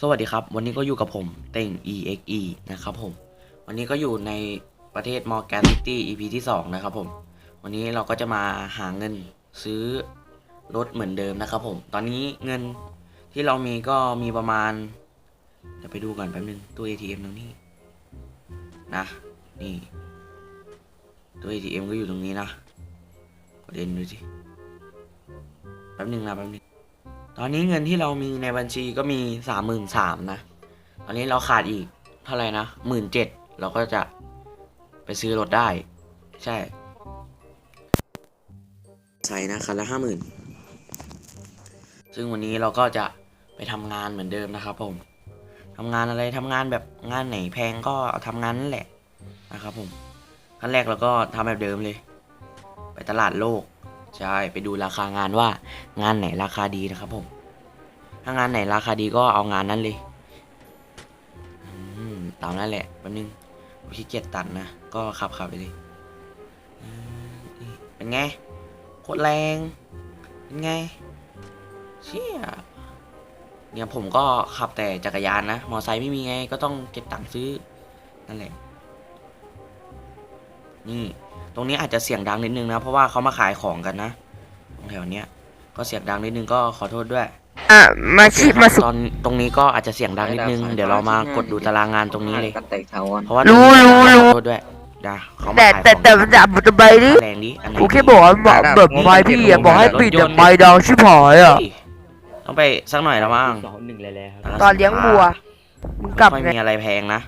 สวัสดีครับ วันนี้ก็อยู่กับผมเต่ง EXE นะครับผม วันนี้ก็อยู่ในประเทศมอร์แกนซิตี้ EP ที่ 2 นะครับผม วันนี้เราก็จะมาหาเงินซื้อรถเหมือนเดิมนะครับผม ตอนนี้เงินที่เรามีก็มีประมาณเดี๋ยวไปดูก่อนแป๊บนึงตู้ ATM ตรงนี้นะ นี่ตู้ ATM ก็อยู่ตรงนี้นะกดเด่นดูสิแป๊บนึงนะแป๊บนึง ตอนนี้เงินที่เรามีในบัญชีก็มีสามหมื่นสามนะ ตอนนี้เราขาดอีกเท่าไหร่นะหมื่นเจ็ดเราก็จะไปซื้อรถได้ ใช่ ใส่นะคันละห้าหมื่นซึ่งวันนี้เราก็จะไปทำงานเหมือนเดิมนะครับผมทำงานอะไรทำงานแบบงานไหนแพงก็เอาทำงานนั่นแหละนะครับผมขั้นแรกเราก็ทำแบบเดิมเลย ไปตลาดโลกใช่ไปดูราคางานว่างานไหนราคาดีนะครับผม ถ้างานไหนราคาดีก็เอางานนั้นเลยตามนั้นแหละแป๊บนึงขี้เกียจตัดนะ ก็ขับขับไปเลย เป็นไง โคตรแรง เป็นไง เชี่ยเนี่ยผมก็ขับแต่จักรยานนะ มอไซค์ไม่มีไง ก็ต้องเก็บตังค์ซื้อ นั่นแหละ นี่ ตรงนี้อาจจะเสียงดังนิดนึงนะ เพราะว่าเขามาขายของกันนะ ตรงแถวเนี้ย ก็เสียงดังนิดนึงก็ขอโทษด้วย อะมาชิมาสุ ตอนตรงนี้ก็อาจจะเสียงดังนิดนึง เดี๋ยวเรามากดดูตารางงานตรงนี้เลย กันแตกถาวรเพราะว่ารู้รู้รู้ ขอโทษด้วยนะเขามาแต่ขายแต่แต่ของแต่มันจะไปดิแรงดิอันไหนกูแค่บอกว่าแบบแบบไม้พี่อะบอกให้ปิดแต่ไม้ดังชิบหายอะเฮ้ยต้องไปสักหน่อยแล้วมั้งสองหนึ่งเลยแล้วครับตอนเลี้ยงวัวมึงกลับไม่ไงมีอะไรแพงนะ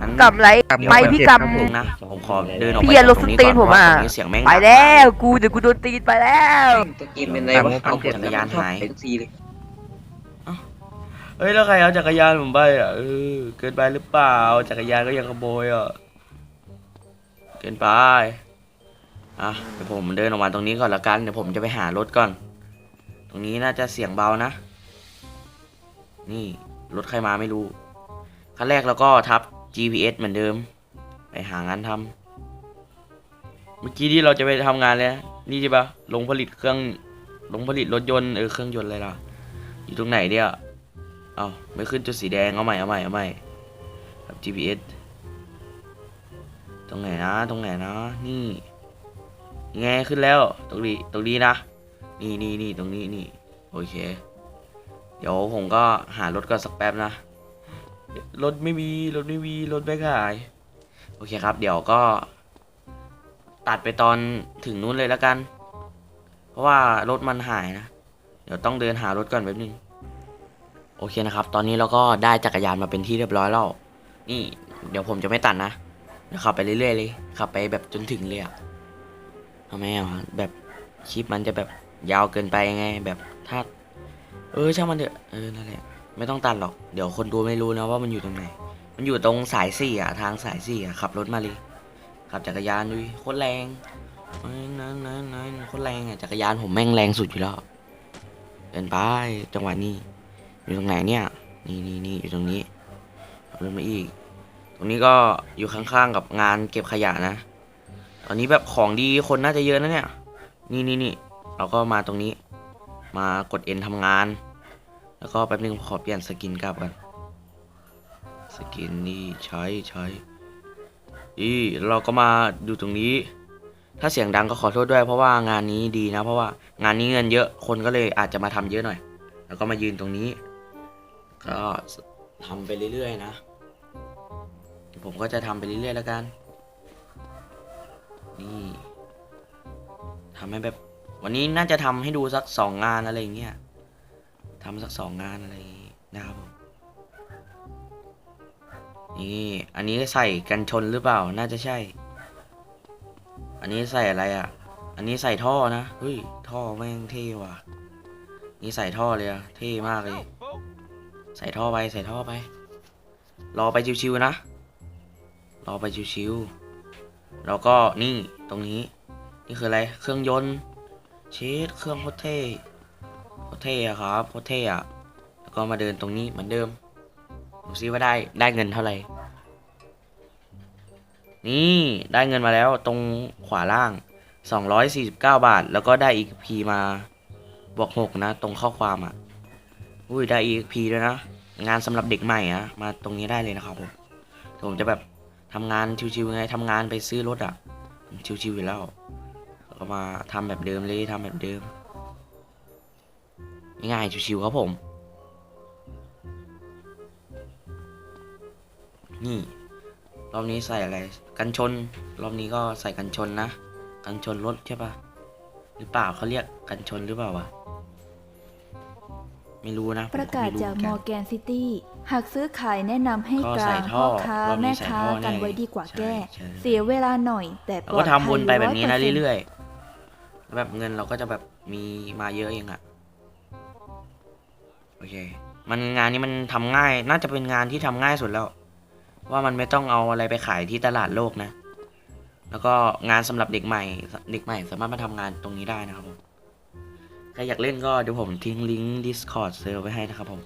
งั้นกลับไรเดี๋ยวไม่พี่กแป๊บนึงนะผมขอเดินออกไปพี่อย่าลบตรงนี้สตรีนก่อนผมอะเพราว่าตรงนี้เสียงแม่งำไปแล้วกูเดี๋ยวกูโดนตีนไปแล้ว ตัวเกมเป็นไรวะเอาจักรยานหายเป็นทุกทีเลย เฮ้ยแล้วใครเอาจักรยานผมไปอะเออเกินไปหรือเปล่าจักรยานก็ยังขโมยอะเกินไปอะเดี๋ยวผมเดินออกมาตรงนี้ก่อนละกันเดี๋ยวผมจะไปหารถก่อน ตรงนี้น่าจะเสียงเบานะ นี่รถใครมาไม่รู้ขั้นแรกเราก็ทับ GPS เหมือนเดิม ไปหางานทำเมื่อกี้ที่เราจะไปทำงานเลยนะนี่ใช่ปะลงผลิตเครื่องลงผลิตรถยนต์เออเครื่องยนต์อะไรล่ะ อยู่ตรงไหนเนี่ย เอาไม่ขึ้นจุดสีแดง เอาใหม่ เอาใหม่ เอาใหม่ครับ GPS ตรงไหนนะ ตรงไหนนะ นี่ไงขึ้นแล้ว ตรงนี้ ตรงนี้นะ นี่นี่นี่ตรงนี้ นี่ โอเค เดี๋ยวผมก็หารถก่อนสักแป๊บนะ รถไม่มี รถไม่มี รถไม่ขาย โอเคครับ เดี๋ยวก็ ตัดไปตอนถึงนู้นเลยแล้วกัน เพราะว่ารถมันหายนะ เดี๋ยวต้องเดินหารถก่อนแป๊บนึง โอเคนะครับ ตอนนี้เราก็ได้จักรยานมาเป็นที่เรียบร้อยแล้ว นี่ เดี๋ยวผมจะไม่ตัดนะขับไปเรื่อยๆเลย ขับไปแบบจนถึงเลยอะทำไมอะแบบคลิปมันจะแบบยาวเกินไปไง แบบถ้า เออช่างมันเถอะ เออ นั่นแหละ ไม่ต้องตัดหรอก เดี๋ยวคนดูไม่รู้นะว่ามันอยู่ตรงไหน มันอยู่ตรงสายสี่อะ ทางสายสี่อะ ขับรถมาเลย ขับจักรยานดูโคตรแรงนั่นนั่นนั่นโคตรแรงอะ จักรยานผมแม่งแรงสุดอยู่แล้วเดินไปจังหวะนี้ อยู่ตรงไหนเนี่ย นี่นี่นี่อยู่ตรงนี้เอาลงมาอีก ตรงนี้ก็อยู่ข้างๆกับงานเก็บขยะนะ ตอนนี้แบบของดีคนน่าจะเยอะนะเนี่ย นี่นี่นี่เราก็มาตรงนี้ มากดเอ็นทำงาน แล้วก็แป๊บนึงขอเปลี่ยนสกินกลับกันสกินนี่ใช้ใช้นี่เราก็มาดูตรงนี้ ถ้าเสียงดังก็ขอโทษด้วย เพราะว่างานนี้ดีนะ เพราะว่างานนี้เงินเยอะคนก็เลยอาจจะมาทำเยอะหน่อย แล้วก็มายืนตรงนี้ ก็ทำไปเรื่อยๆนะผมก็จะทำไปเรื่อยๆแล้วกัน นี่ทำให้แบบ วันนี้น่าจะทำให้ดูสักสองงานอะไรอย่างเงี้ยทำสักสองงานอะไรนะครับผมนี่ อันนี้ใส่กันชนหรือเปล่า น่าจะใช่ อันนี้ใส่อะไรอะ อันนี้ใส่ท่อนะเฮ้ย ท่อแม่งเท่ว่ะ นี่ใส่ท่อเลยอะเท่มากเลย ใส่ท่อไปใส่ท่อไป รอไปชิวๆนะ รอไปชิวๆแล้วก็นี่ตรงนี้ นี่คืออะไรเครื่องยนต์เชดเครื่องโคตรเท่โคตรเท่อะครับโคตรเท่อะแล้วก็มาเดินตรงนี้เหมือนเดิมดูซิว่าได้ได้เงินเท่าไหร่นี่ได้เงินมาแล้วตรงขวาล่าง 249 บาท แล้วก็ได้อีกพีมาบวกหกนะ ตรงข้อความอะ อุ้ยได้ EXP ด้วยนะ งานสำหรับเด็กใหม่อะมาตรงนี้ได้เลยนะครับผมผมจะแบบทำงานชิวๆไงทำงานไปซื้อรถอะชิวๆอยู่แล้วแล้วก็มาทำแบบเดิมเลยทำแบบเดิมง่ายๆชิวๆครับผมนี่รอบนี้ใส่อะไร กันชน รอบนี้ก็ใส่กันชนนะ กันชนรถใช่ปะหรือเปล่าเขาเรียกกันชนหรือเปล่าวะ ไม่รู้นะผมประกาศไม่จากเหมมืออนร์แกนซิตี้หากซื้อขายแนะนำให้ก็กใส่ลางท่อพ่อค้ารอบนี้แม่ใส่ค้าท่อกันแน่ไว้ดีกว่าแก้ใช่ใช่เสียเวลาหน่อย แต่ๆปแล้วลอก็ดทำภัวนยไปแบบนี้นะ100%เรื่อยๆแล้วแบบเงินเราก็จะแบบมีมาเยอะเองอะโอเค มันงานนี้มันทำง่าย น่าจะเป็นงานที่ทำง่ายสุดแล้ว ว่ามันไม่ต้องเอาอะไรไปขายที่ตลาดโลกนะ แล้วก็งานสำหรับเด็กใหม่ เด็กใหม่สามารถมาทำงานตรงนี้ได้นะครับผม ใครอยากเล่นก็เดี๋ยวผมทิ้งลิงก์ Discord เซอร์ไว้ให้นะครับผม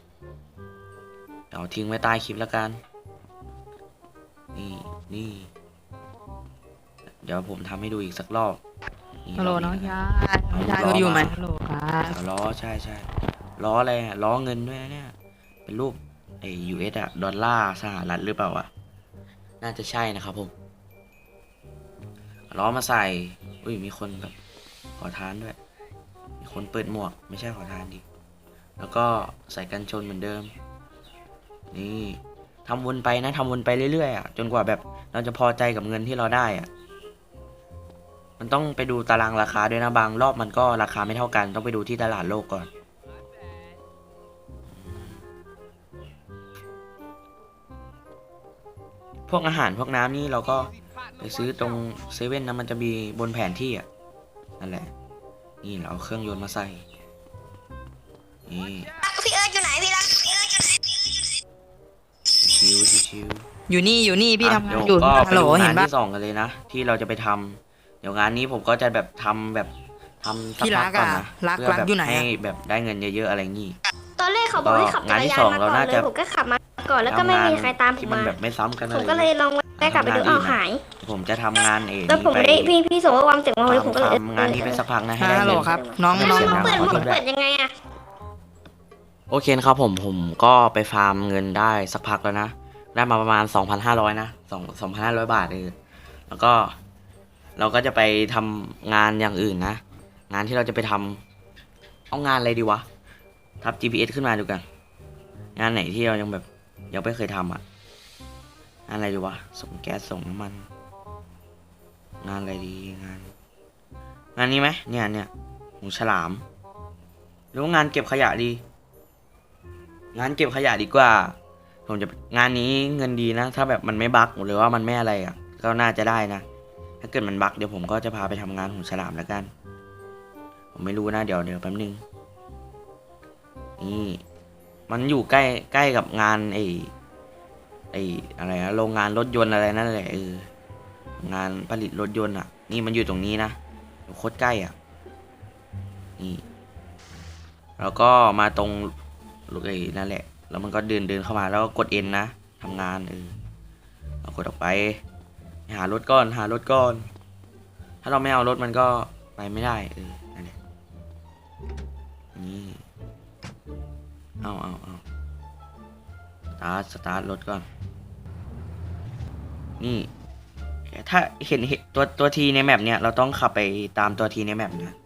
เดี๋ยวทิ้งไว้ใต้คลิปแล้วกัน นี่นี่ เดี๋ยวผมทำให้ดูอีกสักรอบนี่ฮัลโหลรบน้องะชายน้องชายเขาอยู่ไหมฮัลโหลครับเอาล้อใช่ใช่ล้ออะไรอะล้อเงินด้วยนะเนี่ย เป็นรูปไอ้ US อะดอลลาร์สหรัฐหรือเปล่าอะน่าจะใช่นะครับผมเอาล้อมาใส่ อุ้ยมีคนแบบขอทานด้วยมี คนเปิดหมวกไม่ใช่ขอทานดิแล้วก็ใส่กันชนเหมือนเดิม นี่ทำวนไปนะทำวนไปเรื่อยๆอะจนกว่าแบบเราจะพอใจกับเงินที่เราได้อะมันต้องไปดูตารางราคาด้วยนะบางรอบมันก็ราคาไม่เท่ากัน ต้องไปดูที่ตลาดโลกก่อน พวกอาหารพวกน้ำนี่เราก็ไปซื้อตรงเซเว่นนะมันจะมีบนแผนที่อะนั่นแหละ นี่เราเอาเครื่องยนต์มาใส่ นี่พี่เอิร์ธอยู่ไหนพี่รักพี่เอิร์ธอยู่ไหนชิวๆชิวอยู่นี่อยู่นี่ๆพี่อะทำงานเดี๋อยวยู่ก็ฮัลโหลไปดูเห็งานนปะที่สองกันเลยนะ ที่เราจะไปทำเดี๋ยวงานนี้ผมก็จะแบบทำแบบทำสัพี่พัรักก่อนอะนะรักเพื่อรักแบบอยู่ไหนให้อะแบบได้เงินเยอะๆอะไรงี้ ตอนแรกเขาบอกให้ขับจักรยานมาก่อนเลยผมก็ขับมา ก่อนแล้วก็ไม่มีใครตามผที่มมันมา แบบไม่ซ้ำกันอะผมไรก็เลยเงี้ยลองแวะกลับไปดูอ้าวหาย ผมจะทำงานเองแล้วผมไปได้พี่พี่ส่งข้อความเสียงมาเลยผมก็เลยทำงานนี้ไปสักพักนะให้ได้ฮัลโหลเงิน ครับ น้องแล้วน้องมันมาเปิดขอผโทมษด้วยเปิดยังไงอะ โอเคนะครับผมผมก็ไปฟาร์มเงินได้สักพักแล้วนะ ได้มาประมาณ 2,500 นะ2 2,500 บาทเออแล้วก็เราก็จะไปทำงานอย่างอื่นนะ งานที่เราจะไปทำเอางานอะไรดีวะ ทับ GPS ขึ้นมาดูกัน งานไหนที่เรายังแบบ ยังไม่เคยทำอะงานอะไรดีวะ ส่งแก๊สส่งน้ำมัน งานอะไรดีงาน งานนี้ไหมเนี่ยเนี่ยหูฉลาม หรือว่างานเก็บขยะดี งานเก็บขยะดีกว่า ผมจะงานนี้เงินดีนะ ถ้าแบบมันไม่บั๊กหรือว่ามันไม่อะไรอะ ก็น่าจะได้นะ ถ้าเกิดมันบั๊กเดี๋ยวผมก็จะพาไปทำงานหูฉลามแล้วกัน ผมไม่รู้นะ เดี๋ยวเดี๋ยวแป๊บนึงนี่ มันอยู่ใกล้ใกล้กับงานไอ้ไอ้อะไรนะโรงงานรถยนต์อะไรนั่นแหละเอองานผลิตรถยนต์อะ นี่มันอยู่ตรงนี้นะโคตรใกล้อะนี่แล้วก็มาตรงลูกไอ้นั่นแหละ แล้วมันก็เดินเดินเข้ามาแล้วก็กดเอ็นนะทำงานเออเรากดออกไป หารถก่อนหารถก่อน ถ้าเราไม่เอารถมันก็ไปไม่ได้เออ เอาเอาเอาสตาร์ทสตาร์ทรถก่อน นี่ ถ้าเห็นเห็นตัวตัวทีในแมปเนี่ยเราต้องขับไปตามตัวทีในแมปนะ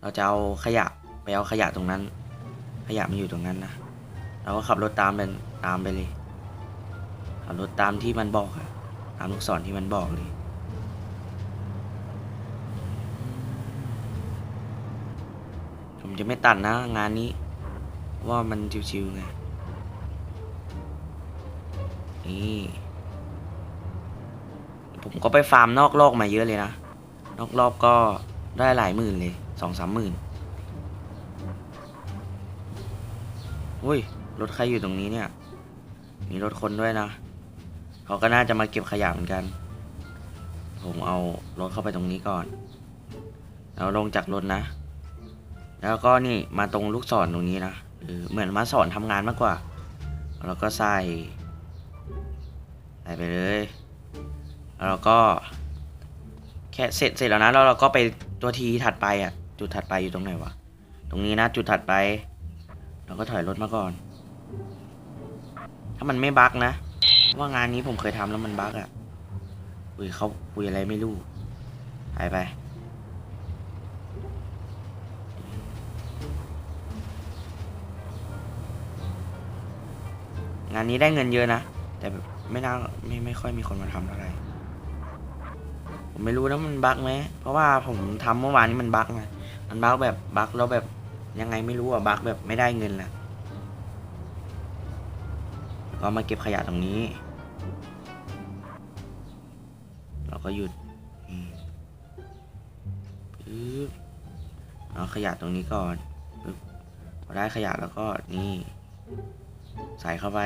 เราจะเอาขยะไปเอาขยะตรงนั้น ขยะมันอยู่ตรงนั้นนะ เราก็ขับรถตามไปตามไปเลย ขับรถตามที่มันบอกอะตามลูกศรที่มันบอกเลยผมจะไม่ตัดนะงานนี้ ว่ามันชิวๆไง นี่ ผมก็ไปฟาร์มนอกโลกมาเยอะเลยนะ นอกรอบก็ได้หลายหมื่นเลยสองสามหมื่นอุ้ย รถใครอยู่ตรงนี้เนี่ย มีรถคนด้วยนะ เขาก็น่าจะมาเก็บขยะเหมือนกัน ผมเอารถเข้าไปตรงนี้ก่อน แล้วลงจากรถนะ แล้วก็นี่มาตรงลูกศรตรงนี้นะ เหมือนมาสอนทำงานมากกว่า แล้วก็ใส่ ใส่ไปเลย แล้วเราก็แค่เสร็จเสร็จแล้วนะแล้วเราก็ไปตัวทีถัดไปอะ จุดถัดไปอยู่ตรงไหนวะ ตรงนี้นะ จุดถัดไป เราก็ถอยรถมาก่อน ถ้ามันไม่บั๊กนะ ว่างานนี้ผมเคยทำแล้วมันบั๊กอะอุ้ยเขาคุยอะไรไม่รู้หายไปานนี้ได้เงินเยอะนะ แต่แบบไม่น่าไม่ไม่ค่อยมีคนมาทำเท่าไหร่ผมไม่รู้นะมันบั๊กไหม เพราะว่าผมทำเมื่อวานนี้มันบั๊กไงมันบั๊กแบบบั๊กแล้วแบบยังไงไม่รู้อะบั๊กแบบไม่ได้เงินละก็มาเก็บขยะตรงนี้ เราก็หยุดอืมปึ๊บเอาขยะตรงนี้ก่อนปึ๊บพอได้ขยะแล้วก็นี่ ใส่เข้าไป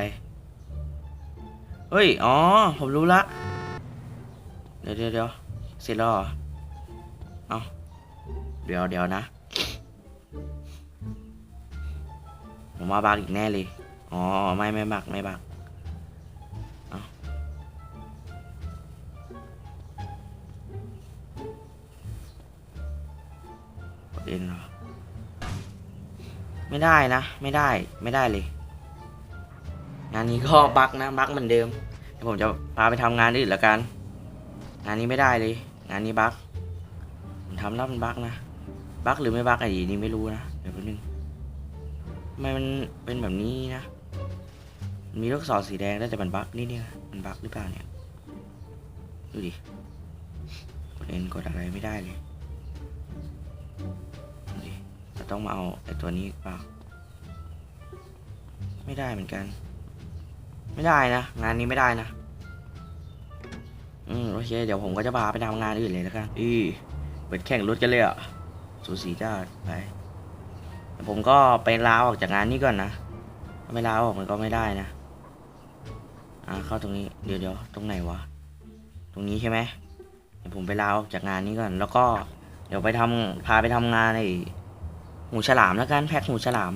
เฮ้ย อ๋อ ผมรู้ละ เดี๋ยวเดี๋ยวเดี๋ยวเสร็จแล้วเหรอเอาเดี๋ยวเดี๋ยวนะ ผมว่าบักอีกแน่เลย อ๋อ ไม่ไม่บักไม่บักเอาเอ็นเหรอ ไม่ได้นะ ไม่ได้ ไม่ได้เลย งานนี้ก็บักนะบักเหมือนเดิมเดี๋ยวผมจะพาไปทำงานอื่นละกัน งานนี้ไม่ได้เลย งานนี้บักผมทำแล้วมันบักนะบักหรือไม่บักไอ้นี่ไม่รู้นะเดี๋ยวแป๊บนึงทำไมมันเป็นแบบนี้นะมันมีลูกศรสีแดงแล้วแต่มันบักนี่เนี่ยมันบักหรือเปล่าเนี่ยดูดิกดเอ็นกดอะไรไม่ได้เลยดูดิเราต้องมาเอาไอ้ตัวนี้เปล่าไม่ได้เหมือนกัน ไม่ได้นะ งานนี้ไม่ได้นะ อืมโอเค เดี๋ยวผมก็จะพาไปทำงานอื่นเลยแล้วกันอีเปิดแข่งรถกันเลยอะ สูสีจ้าไปผมก็ไปลาออกจากงานนี้ก่อนนะถ้าไม่ลาออกมันก็ไม่ได้นะ อ่าเข้าตรงนี้ เดี๋ยวเดี๋ยวตรงไหนวะ ตรงนี้ใช่ไหมเดี๋ยวผมไปลาออกจากงานนี้ก่อน แล้วก็เดี๋ยวไปทำพาไปทำงานไอ้หูฉลามแล้วกันแพ็คหูฉลาม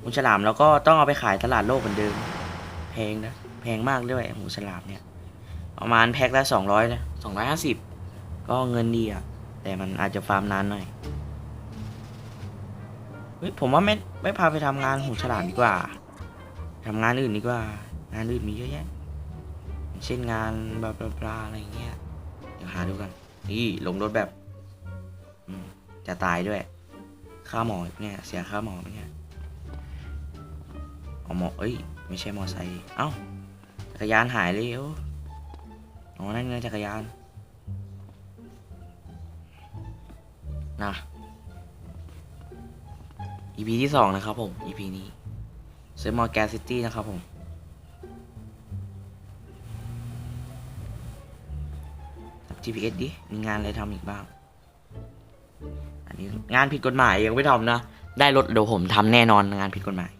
หูฉลามแล้วก็ต้องเอาไปขายตลาดโลกเหมือนเดิม งนะ แพงมากด้วยหูฉลามเนี่ย ประมาณแพ็คละสองร้อยนะสองร้อยห้าสิบก็เงินดีอะแต่มันอาจจะฟาร์มนานหน่อยเฮ้ยผมว่าไม่ไม่พาไปทำงานหูฉลามดีกว่าทำงานอื่นดีกว่า งานอื่นมีเยอะแยะเช่นงานบลาบลาบลาอะไรเงี้ยเดี๋ยวหาดูกันนี่ลงรถแบบจะตายด้วย ค่าหมอเนี่ย เสียค่าหมอไหมเนี่ยเอาหมอเอ้ย ไม่ใช่มอไซค์เอ้าจักรยานหายเลยโอ้อ๋อนั่นไงจักรยานนะ EP ที่สองนะครับผม EP นี้เซมอร์แกซิตี้นะครับผม GPS ดิ มีงานอะไรทำอีกบ้าง อันนี้งานผิดกฎหมายยังไม่ทำนะ ได้รถเดี๋ยวผมทำแน่นอนงานผิดกฎหมาย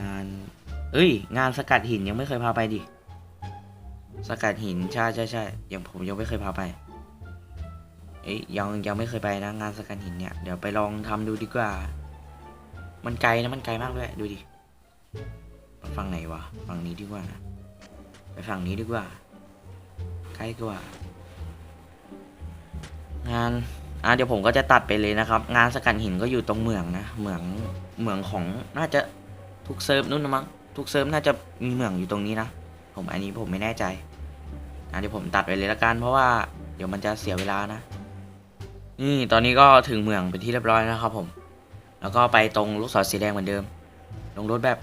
งาน เอ้ย งานสกัดหินยังไม่เคยพาไปดิ สกัดหินใช่ใช่ใช่ยังผมยังไม่เคยพาไป เอ้ยยังยังไม่เคยไปนะงานสกัดหินเนี่ย เดี๋ยวไปลองทำดูดีกว่า มันไกลนะมันไกลมากด้วยดูดิฝั่งไหนวะฝั่งนี้ดีกว่านะไปฝั่งนี้ดีกว่า ใกล้กว่า งานอะเดี๋ยวผมก็จะตัดไปเลยนะครับ งานสกัดหินก็อยู่ตรงเหมืองนะเหมืองเหมืองของน่าจะ ทุกเซิร์ฟนู่นนะมั้งทุกเซิร์ฟน่าจะมีเหมืองอยู่ตรงนี้นะ ผมอันนี้ผมไม่แน่ใจอะเดี๋ยวผมตัดไปเลยละกันเพราะว่าเดี๋ยวมันจะเสียเวลานะ นี่ตอนนี้ก็ถึงเมืองเป็นที่เรียบร้อยแล้วนะครับผม แล้วก็ไปตรงลูกศรสีแดงเหมือนเดิม ลงรถแบบ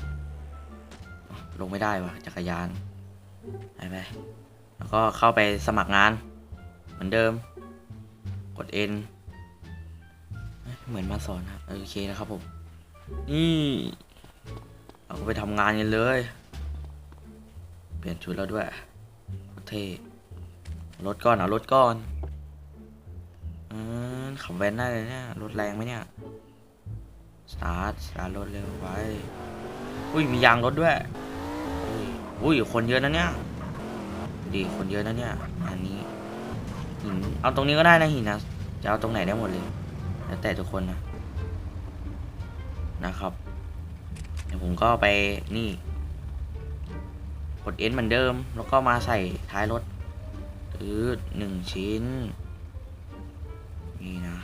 ลงไม่ได้วะจักรยานไปไปแล้วก็เข้าไปสมัครงาน เหมือนเดิม กด N เอ้ยเหมือนมาสอนครับโอเคนะครับผมนี่ เราไปทำงานกันเลย เปลี่ยนชุดแล้วด้วย เท่รถก่อนเอารถก่อนอืมขับแวนได้เลยเนี่ย รถแรงไหมเนี่ย สตาร์ท สตาร์ทรถเร็วไว้ อุ้ย มียางรถด้วย อุ้ยอุ้ยคนเยอะนะเนี่ย ดีคนเยอะนะเนี่ย อันนี้หิน เอาตรงนี้ก็ได้นะหินนะ จะเอาตรงไหนได้หมดเลย แล้วแต่ทุกคนนะ นะครับ ผมก็ไปนี่ กด N เหมือนเดิม แล้วก็มาใส่ท้ายรถอืดหนึ่งชิ้น นี่นะ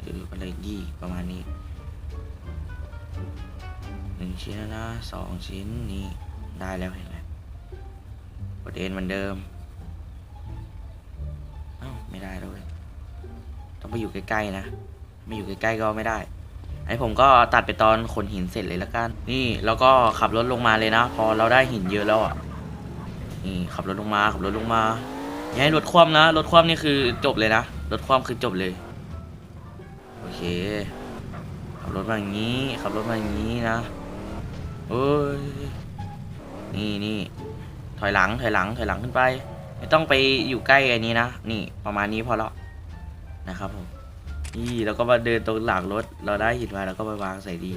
อืออะไรยี่ประมาณนี้หนึ่งชิ้นนะสองชิ้นนี่ได้แล้วเห็นไหมกดเอ็นเหมือนเดิมอ้าไม่ได้ด้วยต้องไปอยู่ใกล้ๆนะ ไม่อยู่ใกล้ๆก็ไม่ได้ ไอ้ผมก็ตัดไปตอนขนหินเสร็จเลยละกัน นี่แล้วก็ขับรถลงมาเลยนะ พอเราได้หินเยอะแล้วอะ นี่ขับรถลงมาขับรถลงมา อย่าให้รถคว่ำนะรถคว่ำนี่คือจบเลยนะรถคว่ำคือจบเลย โอเค ขับรถมาอย่างนี้ขับรถมาอย่างนี้นะโอ้ยนี่นี่ถอยหลังถอยหลังถอยหลังขึ้นไป ไม่ต้องไปอยู่ใกล้อันนี้นะ นี่ประมาณนี้พอแล้วนะครับผม นี่แล้วก็มาเดินตรงหลังรถ เราได้หินมาแล้วก็ไปวางใส่ดี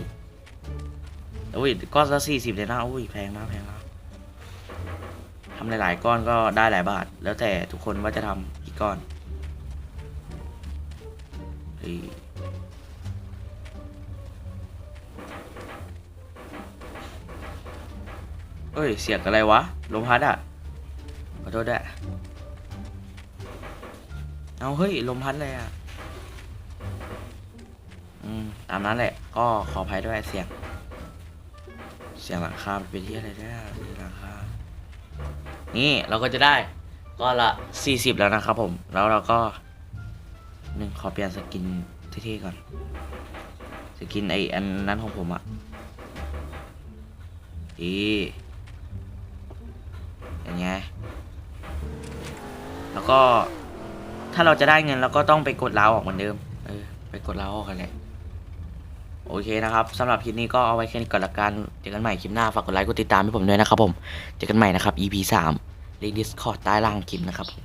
อุ้ยก้อนละสี่สิบเลยนะอุ้ยแพงนะแพงนะทำหลาย ๆ ก้อนก็ได้หลายบาท แล้วแต่ทุกคนว่าจะทำกี่ก้อนเฮ้ยเอ้ย เสียงอะไรวะ ลมพัดอะ ขอโทษด้วย เอาเฮ้ย ลมพัดเลยอะ ตามนั้นแหละ ก็ขออภัยด้วยเสียง เสียงหลังคาเป็นที่อะไรเนี่ยเสียงหลังคา นี่เราก็จะได้ก็ละสี่สิบแล้วนะครับผม แล้วเราก็หนึ่งขอเปลี่ยนสกินเท่ๆก่อน สกินไออันนั้นของผมอะดีอย่างไงแล้วก็ถ้าเราจะได้เงินเราก็ต้องไปกดลาวออกเหมือนเดิม เออ ไปกดลาวออกกันเลย โอเคนะครับสำหรับคลิปนี้ก็เอาไว้แค่นี้ก่อนละกันเจอกันใหม่คลิปหน้าฝากกดไลค์กดติดตามให้ผมด้วยนะครับผมเจอกันใหม่นะครับ EP 3ลิงก์ Discord ใต้ล่างคลิปนะครับผม